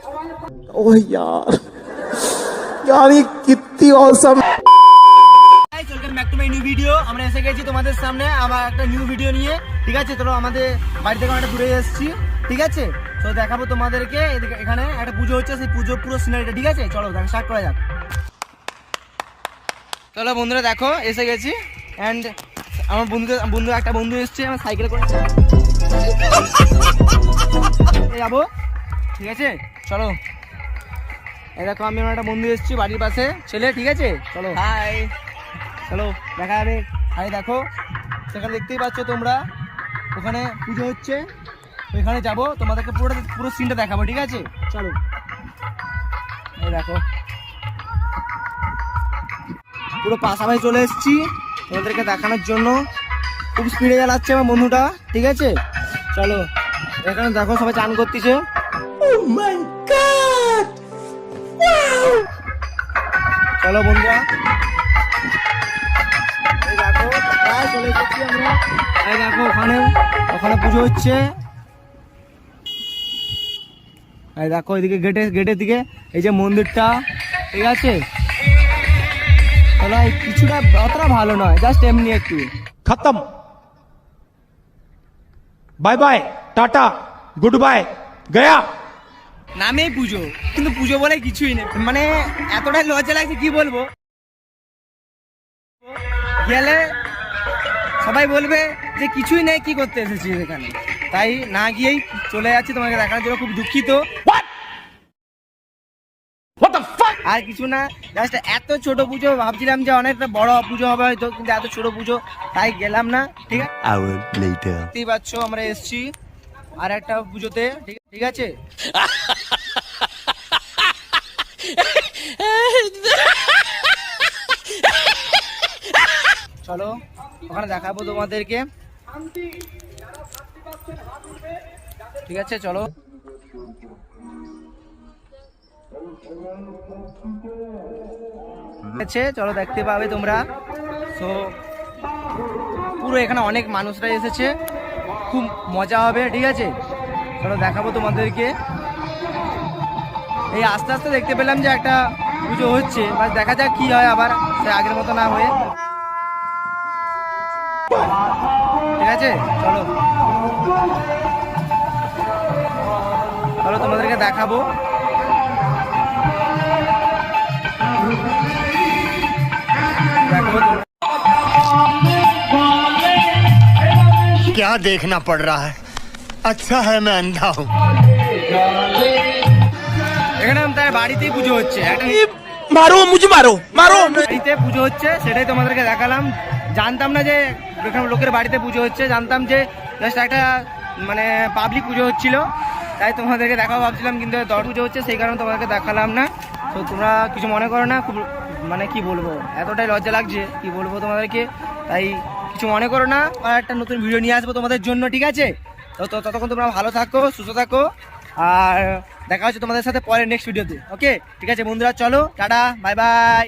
ओह यार यार ये कितनी awesome welcome back to my new video আমরা এসে গেছি তোমাদের সামনে আমার একটা নিউ ভিডিও নিয়ে ঠিক আছে চলো আমাদের বাড়ি থেকে অনেকটা দূরে এসেছি ঠিক আছে তো দেখাবো তোমাদেরকে এদিকে- এখানে একটা পুজো হচ্ছে সেই পুজো পুরো সিনারিটা ঠিক আছে চলো দেখা স্টার্ট করা যাক চলো বন্ধুরা দেখো এসে গেছি অ্যান্ড আমার বন্ধু বন্ধু একটা বন্ধু এসছে আমার সাইকেলে করে এই যাবো ঠিক আছে চলো। এই দেখো আমি আমার একটা বন্ধু এসেছি বাড়ির পাশে। ছেলে ঠিক আছে? চলো। হাই চলো দেখা যাবে হাই দেখো। সেখানে দেখতেই পাচ্ছ তোমরা। ওখানে পুজো হচ্ছে। ওইখানে যাব। তোমাদেরকে পুরো পুরো সিনটা দেখাবো ঠিক আছে? চলো। এই দেখো। পুরো পাশাপাশি চলে এসেছি তোমাদেরকে দেখানোর জন্য। খুব স্পিডে চালাচ্ছে আমার বন্ধুটা ঠিক আছে? চলো। এখানে দেখো সবাই চান করতেছে। মাই গড ওয়াও চলো বন্ধুরা। এই দেখো ওখানে ওখানে পুজো হচ্ছে। এই দেখো এদিকে গেটে গেটের দিকে এই যে মন্দিরটা। ঠিক আছে? কিছুটা অতটা ভালো নয় জাস্ট এমনি একটু। খতম। Bye bye tata good bye গয়া। নামেই পুজো কিন্তু পুজো বলে কিছুই নেই। মানে এতটাই লজ্জা লাগছে কি বলব? গেলে সবাই বলবে যে কিছুই নেই কি করতে এসেছিস এখানে? তাই না গিয়েই চলে যাচ্ছি তোমাকে দেখানোর জন্য খুব দুঃখিত। আর কিছু না জাস্ট এত ছোট পুজো ভাবছিলাম যে অনেকটা বড় পুজো হবে হয়তো কিন্তু এত ছোট পুজো তাই গেলাম না ঠিক আছে. দেখতেই পাচ্ছ আমরা এসছি আর একটা পুজোতে ঠিক ঠিক আছে? চলো, ওখানে দেখাবো তোমাদেরকে। ঠিক আছে, চলো। ঠিক আছে, চলো, দেখতে পাবে তোমরা। তো পুরো এখানে অনেক মানুষরা এসেছে। খুব মজা হবে, ঠিক আছে? চলো, দেখাবো তোমাদেরকে। এই আস্তে আস্তে দেখতে পেলাম যে একটা পুজো হচ্ছে, বাস দেখা যাক কি হয় আবার, সে আগের মতো না হয়ে। ঠিক আছে চলো চলো তোমাদেরকে দেখাবো দেখাবো তোমরা- क्या देखना पड़ रहा है अच्छा है मैं अंधा हूँ এখানে তার বাড়িতেই পুজো হচ্ছে একটা मारो मुझे मारो मारो বাড়িতে পুজো হচ্ছে সেটাই তোমাদেরকে দেখালাম জানতাম না যে লোকের বাড়িতে পুজো হচ্ছে, জানতাম যে জাস্ট একটা মানে পাবলিক পুজো হচ্ছিল। তাই তোমাদেরকে দেখাও ভাবছিলাম, কিন্তু দর পুজো হচ্ছে, সেই কারণে তোমাদেরকে দেখালাম না। তো তোমরা কিছু মনে করো না, খুব মানে কি বলব? এতটাই লজ্জা লাগছে, কি বলব তোমাদেরকে? তাই কিছু মনে করো না, আর একটা নতুন ভিডিও নিয়ে আসব তোমাদের জন্য, ঠিক আছে? তো ততক্ষণ তোমরা ভালো থাকো, সুস্থ থাকো, আর দেখা হচ্ছে তোমাদের সাথে পরের নেক্সট ভিডিওতে ওকে ঠিক আছে বন্ধুরা, চলো, টাটা বাই বাই